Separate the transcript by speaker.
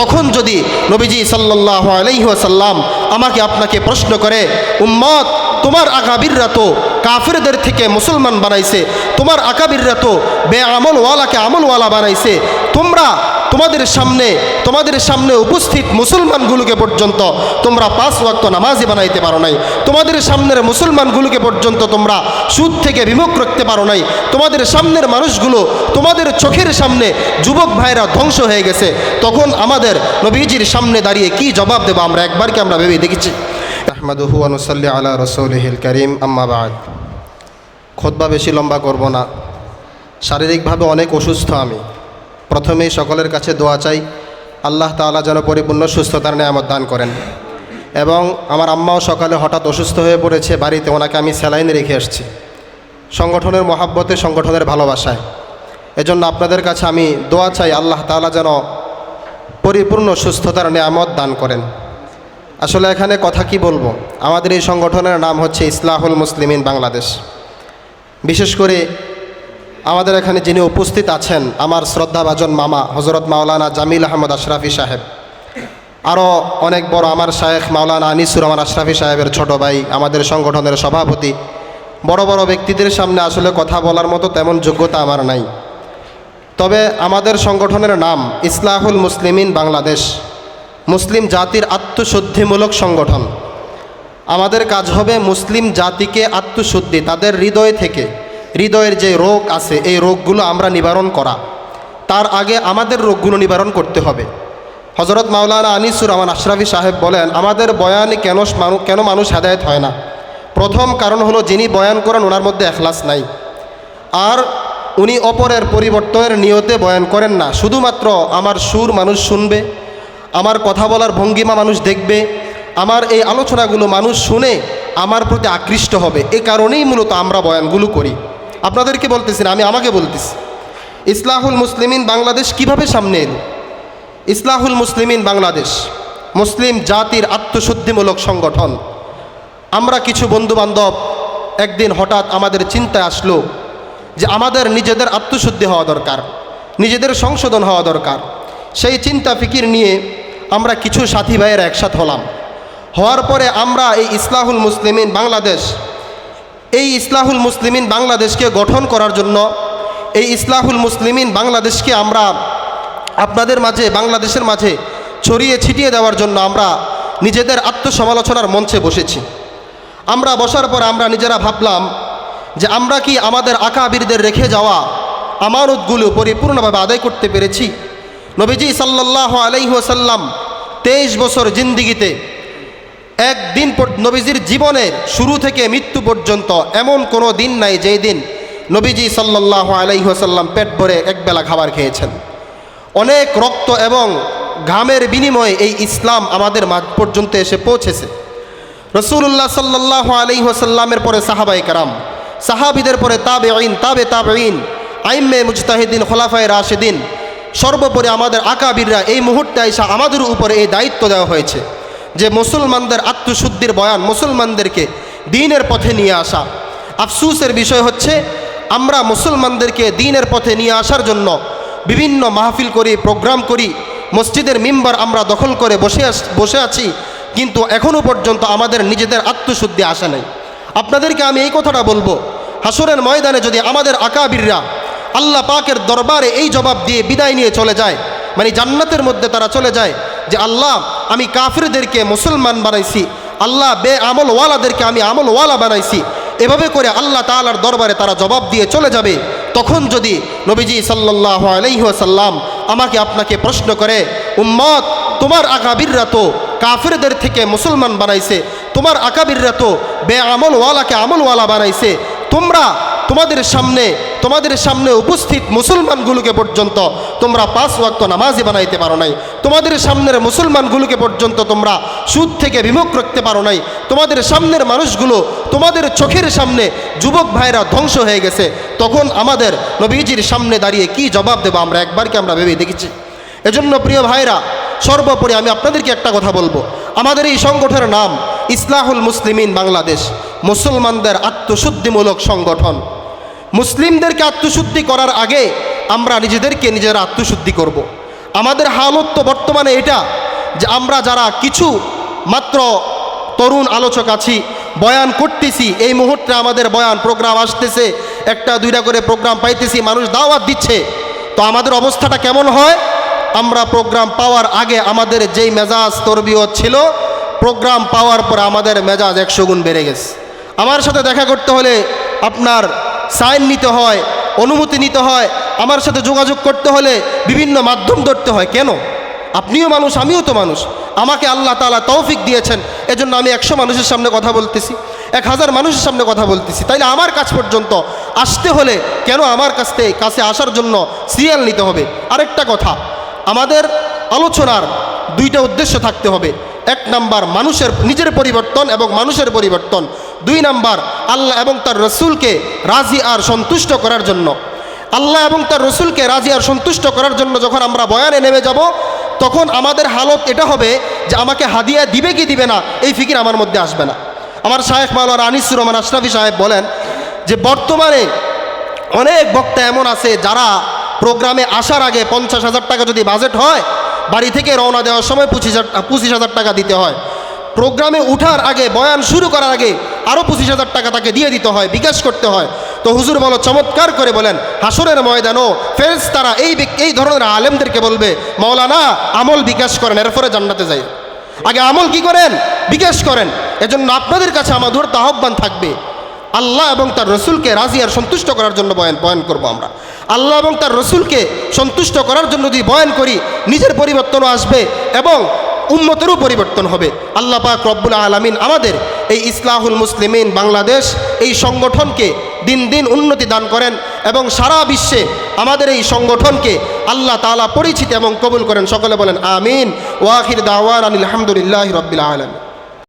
Speaker 1: তখন যদি নবীজি সাল্লাহ আলহিহাসাল্লাম আমাকে আপনাকে প্রশ্ন করে, উম্মত, তোমার আকাবিররা তো কাফিরদের থেকে মুসলমান বানাইছে, তোমার আকাবিররা তো বে আমলওয়ালাকে আমলওয়ালা বানাইছে, তোমরা তোমাদের সামনে তোমাদের সামনে উপস্থিত মুসলমানগুলোকে পর্যন্ত তোমরা পাঁচ ওয়াক্ত নামাজি বানাইতে পারো নাই। তোমাদের সামনের মুসলমানগুলোকে পর্যন্ত তোমরা সুদ থেকে বিমুখ রাখতে পারো নাই। তোমাদের সামনের মানুষগুলো তোমাদের চোখের সামনে যুবক ভাইরা ধ্বংস হয়ে গেছে। তখন আমাদের নবীজির সামনে দাঁড়িয়ে কি জবাব দেবো আমরা একবারকে আমরা ভেবে দেখেছি? আহমদহু আলা রসৌলহিল করিম আম্মাবাদ খোদবা বেশি লম্বা করব না। শারীরিকভাবে অনেক অসুস্থ আমি। প্রথমেই সকলের কাছে দোয়া চাই, আল্লাহ তাআলা যেন পরিপূর্ণ সুস্থতার নেয়ামত দান করেন। এবং আমার আম্মাও সকালে হঠাৎ অসুস্থ হয়ে পড়েছে, বাড়িতে ওনাকে আমি স্যালাইনে রেখে আসছি। সংগঠনের মহাব্বতে, সংগঠনের ভালোবাসায়। এজন্য আপনাদের কাছে আমি দোয়া চাই, আল্লাহ তাআলা যেন পরিপূর্ণ সুস্থতার নেয়ামত দান করেন। আসলে এখানে কথা কি বলব? আমাদের এই সংগঠনের নাম হচ্ছে ইসলাহুল মুসলিমিন বাংলাদেশ। বিশেষ করে আমাদের এখানে যিনি উপস্থিত আছেন, আমার শ্রদ্ধাভাজন মামা হজরত মাওলানা জামিল আহমদ আশরাফি সাহেব। আরও অনেক বড় আমার শায়েখ মাওলানা আনিসুর রহমান আশরাফি সাহেবের ছোট ভাই, আমাদের সংগঠনের সভাপতি। বড় বড় ব্যক্তিদের সামনে আসলে কথা বলার মতো তেমন যোগ্যতা আমার নাই। তবে আমাদের সংগঠনের নাম ইসলাহুল মুসলিমিন বাংলাদেশ, মুসলিম জাতির আত্মশুদ্ধিমূলক সংগঠন। আমাদের কাজ হবে মুসলিম জাতিকে আত্মশুদ্ধি, তাদের হৃদয় থেকে হৃদয়ের যে রোগ আছে, এই রোগগুলো আমরা নিবারণ করা। তার আগে আমাদের রোগগুলো নিবারণ করতে হবে। হজরত মাওলানা আনিসুর রহমান আশরাফি সাহেব বলেন, আমাদের বয়ানে কেন কেন মানুষ হেদায়ত হয় না? প্রথম কারণ হলো, যিনি বয়ান করেন, ওনার মধ্যে এখলাস নাই। আর উনি অপরের পরিবর্তনের নিয়তে বয়ান করেন না। শুধুমাত্র আমার সুর মানুষ শুনবে, আমার কথা বলার ভঙ্গিমা মানুষ দেখবে, আমার এই আলোচনাগুলো মানুষ শুনে আমার প্রতি আকৃষ্ট হবে। এ কারণেই মূলত আমরা বয়ানগুলো করি। আপনাদেরকে বলতেছি না, আমি আমাকে বলতেছি। ইসলাহুল মুসলিমিন বাংলাদেশ কীভাবে সামনে এলো? ইসলাহুল মুসলিমিন বাংলাদেশ, মুসলিম জাতির আত্মশুদ্ধিমূলক সংগঠন। আমরা কিছু বন্ধুবান্ধব একদিন হঠাৎ আমাদের চিন্তায় আসলো যে আমাদের নিজেদের আত্মশুদ্ধি হওয়া দরকার, নিজেদের সংশোধন হওয়া দরকার। সেই চিন্তা ফিকির নিয়ে আমরা কিছু সাথী ভাইয়ের একসাথ হলাম। হওয়ার পরে আমরা এই ইসলাহুল মুসলিমিন বাংলাদেশ এই ইসলাহুল মুসলিমিন বাংলাদেশকে গঠন করার জন্য, এই ইসলাহুল মুসলিমিন বাংলাদেশকে আমরা আপনাদের মাঝে, বাংলাদেশের মাঝে ছড়িয়ে ছিটিয়ে দেওয়ার জন্য আমরা নিজেদের আত্মসমালোচনার মঞ্চে বসেছি। আমরা বসার পর আমরা নিজেরা ভাবলাম যে আমরা কি আমাদের আকাবিরদের রেখে যাওয়া আমানতগুলো পরিপূর্ণভাবে আদায় করতে পেরেছি? নবীজি সাল্লাহ আলাইহাসাল্লাম তেইশ বছর জিন্দিগিতে একদিন নবীজির জীবনের শুরু থেকে মৃত্যু পর্যন্ত এমন কোনো দিন নাই যেই দিন নবীজি সাল্লাহ আলাইহাসাল্লাম পেট ভরে একবেলা খাবার খেয়েছেন। অনেক রক্ত এবং ঘামের বিনিময়ে এই ইসলাম আমাদের মাঝ পর্যন্ত এসে পৌঁছেছে। রসুল্লাহ সাল্লাহ আলাইহাসাল্লামের পরে সাহাবাই কারাম, সাহাবিদের পরে তাবে আইন তাবে তাবে আইন আইম্মে মুজতাহিদিন, খোলাফায় রাশেদিন, সর্বোপরি আমাদের আকাবিররা এই মুহূর্তে আইসা আমাদের উপরে এই দায়িত্ব দেওয়া হয়েছে। যে মুসলমানদের আত্মশুদ্ধির বয়ান মুসলমানদেরকে দিনের পথে নিয়ে আসা। আফসুসের বিষয় হচ্ছে, আমরা মুসলমানদেরকে দিনের পথে নিয়ে আসার জন্য বিভিন্ন মাহফিল করি, প্রোগ্রাম করি, মসজিদের মেম্বার আমরা দখল করে বসে বসে আছি, কিন্তু এখনও পর্যন্ত আমাদের নিজেদের আত্মশুদ্ধি আসে নাই। আপনাদেরকে আমি এই কথাটা বলব হাসরের ময়দানে যদি আমাদের আকাবিররা আল্লাহ পাকের দরবারে এই জবাব দিয়ে বিদায় নিয়ে চলে যায় মানে জান্নাতের মধ্যে তারা চলে যায়, যে আল্লাহ আমি কাফিরদেরকে মুসলমান বানাইছি, আল্লাহ বে আমলওয়ালাদেরকে আমি আমলওয়ালা বানাইছি। এভাবে করে আল্লাহ তাআলার দরবারে তারা জবাব দিয়ে চলে যাবে। তখন যদি নবীজি সাল্লাহ আলাইসাল্লাম আমাকে আপনাকে প্রশ্ন করে, উম্মত, তোমার আকাবিররা তো কাফিরদের থেকে মুসলমান বানাইছে, তোমার আকাবিররা তো বে আমলওয়ালাকে আমলওয়ালা বানাইছে, তোমরা তোমাদের সামনে তোমাদের সামনে উপস্থিত মুসলমানগুলোকে পর্যন্ত তোমরা পাঁচ ওয়াক্ত নামাজি বানাইতে পারো নাই। তোমাদের সামনের মুসলমানগুলোকে পর্যন্ত তোমরা সুদ থেকে বিমুখ রাখতে পারো নাই। তোমাদের সামনের মানুষগুলো তোমাদের চোখের সামনে যুবক ভাইরা ধ্বংস হয়ে গেছে। তখন আমাদের নবীজির সামনে দাঁড়িয়ে কি জবাব দেবো আমরা? একবারকে আমরা ভেবে দেখেছি। এজন্য প্রিয় ভাইরা, সর্বোপরি আমি আপনাদেরকে একটা কথা বলব। আমাদের এই সংগঠনের নাম ইসলাহুল মুসলিমিন বাংলাদেশ। মুসলমানদের আত্মশুদ্ধিমূলক সংগঠন। মুসলিমদেরকে আত্মশুদ্ধি করার আগে আমরা নিজেদেরকে নিজেরা আত্মশুদ্ধি করব। আমাদের হালত তো বর্তমানে এটা যে আমরা যারা কিছু মাত্র তরুণ আলোচক আছি, বয়ান করতেছি, এই মুহূর্তে আমাদের বয়ান প্রোগ্রাম আসতেছে, একটা দুইটা করে প্রোগ্রাম পাইতেছি, মানুষ দাওয়াত দিচ্ছে, তো আমাদের অবস্থাটা কেমন হয় আমরা প্রোগ্রাম পাওয়ার আগে আমাদের যেই মেজাজ তরবিয়ত ছিল, প্রোগ্রাম পাওয়ার পরে আমাদের মেজাজ একশো গুণ বেড়ে গেছে আমার সাথে দেখা করতে হলে আপনার সাইন নিতে হয়, অনুমতি নিতে হয়, আমার সাথে যোগাযোগ করতে হলে বিভিন্ন মাধ্যম ধরতে হয়। কেন? আপনিও মানুষ, আমিও তো মানুষ। আমাকে আল্লাহ তালা তৌফিক দিয়েছেন, এজন্য আমি একশো মানুষের সামনে কথা বলতেছি, এক হাজার মানুষের সামনে কথা বলতেছি। তাইলে আমার কাছ পর্যন্ত আসতে হলে কেন আমার কাছ থেকে কাছে আসার জন্য সিরিয়াল নিতে হবে? আরেকটা কথা, আমাদের আলোচনার দুইটা উদ্দেশ্য থাকতে হবে। এক নাম্বার, মানুষের, নিজের পরিবর্তন এবং মানুষের পরিবর্তন। দুই নাম্বার, আল্লাহ এবং তার রসুলকে রাজি আর সন্তুষ্ট করার জন্য। আল্লাহ এবং তার রসুলকে রাজি আর সন্তুষ্ট করার জন্য যখন আমরা বয়ানে নেমে যাব, তখন আমাদের হালত এটা হবে যে আমাকে হাদিয়া দিবে কি দিবে না, এই ফিকির আমার মধ্যে আসবে না। আমার শায়েখ মাওলানা আনিসুর রহমান আশরাফি সাহেব বলেন যে, বর্তমানে অনেক বক্তা এমন আছে যারা প্রোগ্রামে আসার আগে পঞ্চাশ হাজার টাকা যদি বাজেট হয়, বাড়ি থেকে রওনা দেওয়ার সময় পঁচিশ হাজার পঁচিশ হাজার টাকা দিতে হয়। প্রোগ্রামে উঠার আগে, বয়ান শুরু করার আগে আরও পঁচিশ হাজার টাকা তাকে দিয়ে দিতে হয়, বিকাশ করতে হয়। তো হুজুর বলো, চমৎকার করে বলেন, হাসরের ময়দানও ফেরেস তারা এই এই ধরনের আলেমদেরকে বলবে মৌলানা আমল বিকাশ করেন, এরপরে জান্নাতে যাই। আগে আমল কি করেন? বিকাশ করেন। এজন্য আপনাদের কাছে আমাদের আহ্বান থাকবে। আল্লাহ এবং তার রসুলকে রাজি আর সন্তুষ্ট করার জন্য বয়ান বয়ান করব আমরা। আল্লাহ এবং তার রসুলকে সন্তুষ্ট করার জন্য যদি বয়ান করি, নিজের পরিবর্তনও আসবে এবং উম্মতেরও পরিবর্তন হবে। আল্লাহ পাক রব্বুল আলমিন আমাদের এই ইসলাহুল মুসলিমিন বাংলাদেশ এই সংগঠনকে দিন দিন উন্নতি দান করেন এবং সারা বিশ্বে আমাদের এই সংগঠনকে আল্লাহ তালা পরিচিত এবং কবুল করেন। সকলে বলেন, আমিন। ওয়াহির দাওয়ান আলহামদুলিল্লাহ রবিল আলম